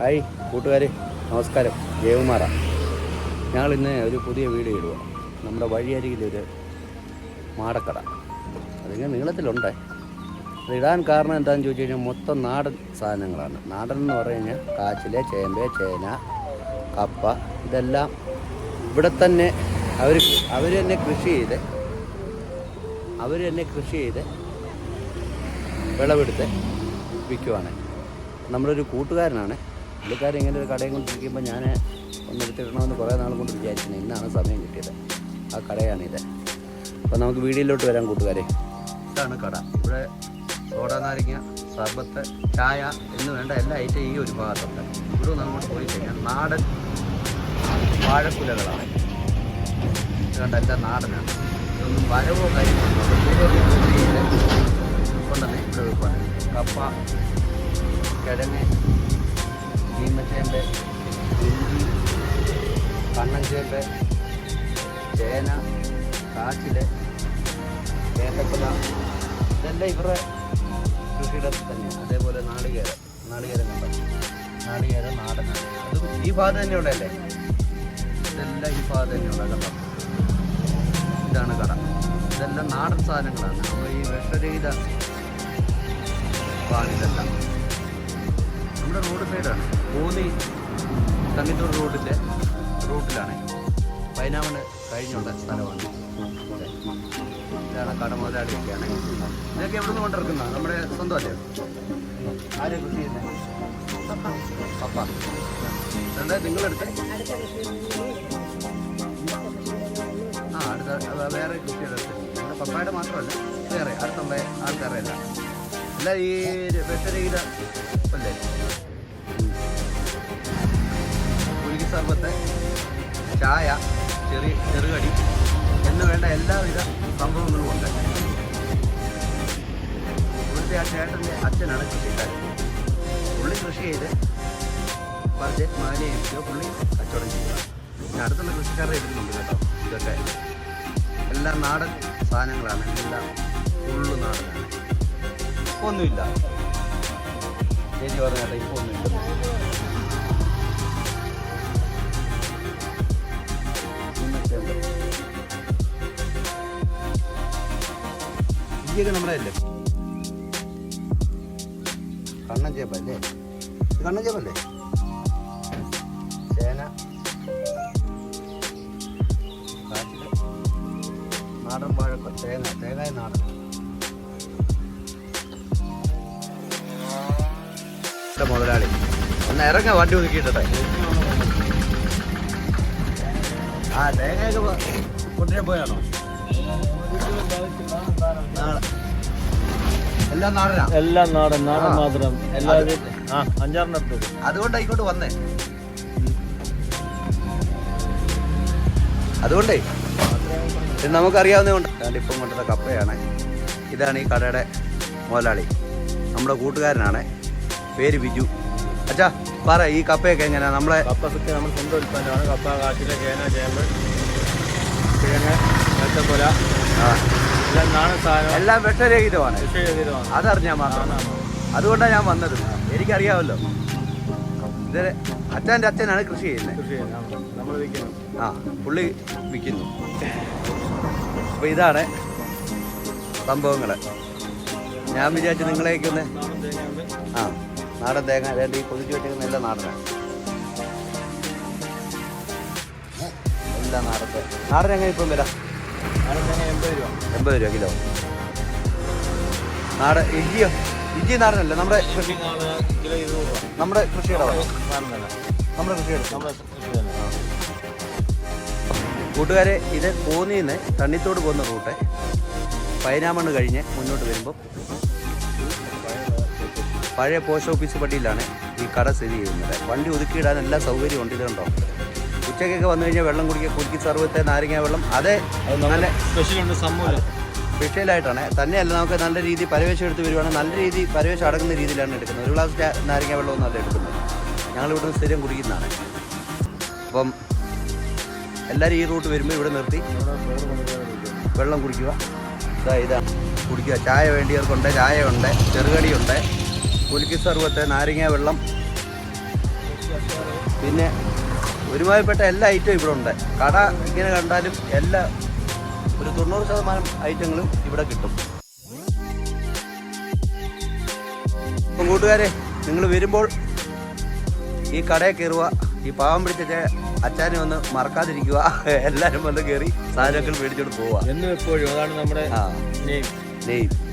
Hi കൂട്ടുകാരെ. നമസ്കാരം. ജയകുമാറ. ഞങ്ങൾ ഇന്ന് ഒരു പുതിയ വീഡിയോ ഇടുക നമ്മുടെ വഴിയരികിലൊരു മാടക്കട. അതിങ്ങനെ നീളത്തിലുണ്ട്. അത് ഇടാൻ കാരണം എന്താണെന്ന് ചോദിച്ചു കഴിഞ്ഞാൽ മൊത്തം നാടൻ സാധനങ്ങളാണ്. നാടൻ എന്ന് പറഞ്ഞു കഴിഞ്ഞാൽ കാച്ചിൽ ചേമ്പ് ചേന കപ്പ ഇതെല്ലാം ഇവിടെ തന്നെ അവർ അവർ തന്നെ കൃഷി ചെയ്ത് അവർ തന്നെ കൃഷി ചെയ്ത് വിളവെടുത്ത് വിൽക്കുവാണ്. നമ്മളൊരു കൂട്ടുകാരനാണ്. പുള്ളിക്കാരൻ ഇങ്ങനെ ഒരു കടയും കൊണ്ടിരിക്കുമ്പോൾ ഞാൻ ഒന്ന് എടുത്തിടണമെന്ന് കുറേ നാൾ കൊണ്ട് വിചാരിക്കുന്നു ഇന്നാണ് സമയം കിട്ടിയത്. ആ കടയാണിത് അപ്പോൾ നമുക്ക് വീഡിയോയിലോട്ട് വരാം കൂട്ടുകാരെ. ഇതാണ് കട. ഇവിടെ സോഡ നാരങ്ങ സർബത്ത് ചായ എന്ന് വേണ്ട എല്ലാ ഐറ്റം ഈ ഒരു ഭാഗത്തുണ്ട്. ഇവിടെ നമ്മൾ പോയി കഴിഞ്ഞാൽ നാടൻ വാഴക്കുലകളാണ്. കണ്ട എല്ലാം നാടനാണ്. ഇതൊന്നും വരവോ കാര്യങ്ങളോ കൊണ്ടുതന്നെ ഇവിടെ വെക്കുവാണ്. കപ്പ കിഴങ്ങ് ചീമച്ചേമ്പ് ഇഞ്ചി കണ്ണൻചേമ്പ് ചേന കാച്ചിൽ ഏത്തക്കുല ഇതെല്ലാം ഇവരുടെ കൃഷിയുടെ തന്നെയാണ്. അതേപോലെ നാളികേരം നാളികേരം കണ്ട? നാളികേരം നാടൻ അതും ഈ ഭാഗത്ത് തന്നെയുള്ളതല്ലേ? ഇതെല്ലാം ഈ ഭാഗത്ത് തന്നെയുള്ള കണ്ടോ ഇതാണ് കട. ഇതെല്ലാം നാടൻ സാധനങ്ങളാണ്. അപ്പോൾ ഈ വിഷരഹിത പാലിതെല്ലാം നമ്മുടെ റോഡ് സൈഡാണ്. കോന്നി തണ്ണിത്തൂർ റോഡിന്റെ റൂട്ടിലാണ്. പൈനാമണ് കഴിഞ്ഞുള്ള സ്ഥലമാണ്. ഇത്. ഇതാണ് കട മുതലാളിയൊക്കെയാണ്. ഇതൊക്കെ എവിടെ നിന്ന് കൊണ്ടിറക്കുന്ന നമ്മുടെ സ്വന്തം അല്ലേ ആരെ കൃഷി ചെയ്യുന്നത് പപ്പ. എന്താ നിങ്ങളെടുത്ത് ആ അടുത്ത വേറെ കൃഷിയെടുത്ത് നമ്മുടെ പപ്പായുടെ മാത്രമല്ല വേറെ അടുത്തുള്ള ആൾക്കാരല്ല അല്ല ഈ വിഷരഹിത അല്ലേ? സർബത്ത് ചായ ചെറിയ ചെറുകടി എന്ന് വേണ്ട എല്ലാവിധ സംഭവങ്ങളും ഉണ്ട് ഇവിടുത്തെ ആ ചേട്ടന്റെ അച്ഛനാണ് കൃഷിക്കാരൻ. പുള്ളി കൃഷി ചെയ്ത് പറിച്ച് ഏൽപ്പിക്കുക പുള്ളി കച്ചവടം ചെയ്യുക പിന്നെ അടുത്തുള്ള കൃഷിക്കാരെ എടുക്കുന്നുണ്ട് കേട്ടോ ഇതൊക്കെ. എല്ലാം നാടൻ സാധനങ്ങളാണ് എല്ലാം ഫുള്ള് നാടനാണ് ഒന്നുമില്ല. ചേച്ചി പറഞ്ഞാട്ടെ കേട്ടോ ഇപ്പൊ ഒന്നുമില്ല. ഇഞ്ചിയൊക്കെ നമ്മുടെ അല്ലേ? കണ്ണൻ ചേപ്പല്ലേ കണ്ണൻ ചേപ്പല്ലേ ചേന. നാടൻ വാഴക്ക തേങ്ങ തേങ്ങായ നാടൻ. മുതലാളി. ഒന്ന് ഇറങ്ങ വണ്ടി ഒതുക്കിയിട്ടെ ആ തേങ്ങയൊക്കെ പോയാണോ? എല്ലാം നാടനാ? എല്ലാം നാടൻ നാടൻ മാത്രം. എല്ലാവരും ആ അഞ്ചാറിനടുത്ത് അടുത്ത് വരും. അതുകൊണ്ടാ ഇങ്ങോട്ട് വന്നേ. അതുകൊണ്ടേ ഇത് നമുക്കറിയാവുന്ന കൊണ്ട്. ഇപ്പം കൊണ്ടുള്ള കപ്പയാണ്. ഇതാണ് ഈ കടയുടെ മുതലാളി. നമ്മുടെ കൂട്ടുകാരനാണ്. പേര് ബിജു. അച്ഛാ പറ ഈ കപ്പയൊക്കെ എങ്ങനെയാണ് നമ്മളെ കപ്പ സത്യം നമ്മൾ സ്വന്തം ഉൽപ്പന്നമാണ് കപ്പ കാച്ചില ചേന ചേമ്പ് കിഴങ്ങ് ആ, എല്ലാം നാടൻ സാധനം? എല്ലാം വിഷരഹിതമാണ് ചെയ്തിരുവാണ് അതറിഞ്ഞാൽ മാത്രം. അതുകൊണ്ടാണ് ഞാൻ വന്നത്. എനിക്കറിയാമല്ലോ. ഇത് അച്ഛന്റെ അച്ഛനാണ് കൃഷി ചെയ്യുന്നത്. കൃഷി ചെയ്യുന്നത്. നമ്മൾ വിൽക്കുന്നു. ആ പുള്ളി വിൽക്കുന്നു. അപ്പോൾ ഇതാണ് സംഭവങ്ങൾ ഞാൻ വിചാരിച്ചു നിങ്ങളെ ഒന്ന് ആ നാടൻ തേങ്ങ വേണ്ട ഈ പൊതിച്ച് വെച്ചിരിക്കുന്ന എല്ലാം നാടനാണ്. എല്ലാ നാടത്തെ നാടൻ എങ്ങനെ ഇപ്പം തേങ്ങ എൺപത് രൂപ കിലോ. നാടൻ ഇഞ്ചിയോ ഇഞ്ചി നാടനല്ലേ നമ്മുടെ നമ്മുടെ കൃഷിയുടെ നമ്മുടെ കൃഷിയുടെ കൂട്ടുകാരെ ഇത് നിന്ന് തണ്ണിത്തോട് പോകുന്ന റൂട്ട്. പൈനാമണ്ണ് കഴിഞ്ഞ് മുന്നോട്ട് വരുമ്പോൾ പഴയ പോസ്റ്റ് ഓഫീസ് പടിയിലാണ് ഈ കട സ്ഥിതി ചെയ്യുന്നത്. വണ്ടി ഒതുക്കിയിടാൻ എല്ലാ സൗകര്യവും ഉണ്ട് കണ്ടോ? ഉച്ചയ്ക്കൊക്കെ വന്നു കഴിഞ്ഞാൽ വെള്ളം കുടിക്കുക കുലുക്കി സർവത്തെ നാരങ്ങ വെള്ളം. അതേ നല്ല സ്പെഷ്യലുണ്ട് സമൂലം. സ്പെഷ്യലായിട്ടാണ്. തന്നെയല്ല നമുക്ക് നല്ല രീതി പരവേശം എടുത്ത് വരുവാണെങ്കിൽ നല്ല രീതി പരവേശം അടങ്ങുന്ന രീതിയിലാണ് എടുക്കുന്നത്. ഒരു ഗ്ലാസ് നാരങ്ങ വെള്ളമൊന്നും അല്ല എടുക്കുന്നത്. ഞങ്ങൾ ഇവിടുന്ന് സ്ഥിരം കുടിക്കുന്നതാണ്. അപ്പം എല്ലാവരും ഈ റൂട്ട് വരുമ്പോൾ ഇവിടെ നിർത്തി. വെള്ളം കുടിക്കുക. ഇതാ ഇതാ കുടിക്കുക. ചായ വേണ്ടിയവർക്കുണ്ട് ചായ ഉണ്ട് ചെറുകടിയുണ്ട്. കുലുക്കി സർവത്തെ നാരങ്ങ വെള്ളം. പിന്നെ ഒരുമാതിരിപ്പെട്ട എല്ലാ ഐറ്റവും ഇവിടെ ഉണ്ട്. കട ഇങ്ങനെ കണ്ടാലും എല്ലാ ഒരു തൊണ്ണൂറ് ശതമാനം ഐറ്റങ്ങളും ഇവിടെ കിട്ടും. അപ്പം കൂട്ടുകാരെ നിങ്ങൾ വരുമ്പോൾ ഈ കടയിൽ കയറുക ഈ പാവം പിടിച്ച അച്ഛനെ ഒന്ന് മറക്കാതിരിക്കുക എല്ലാവരും വന്ന് കയറി സാധനങ്ങൾ മേടിച്ചോണ്ട് പോവാ എന്നും എപ്പോഴും അതാണ് നമ്മുടെ നെയ്മ് നെയിം നെയ്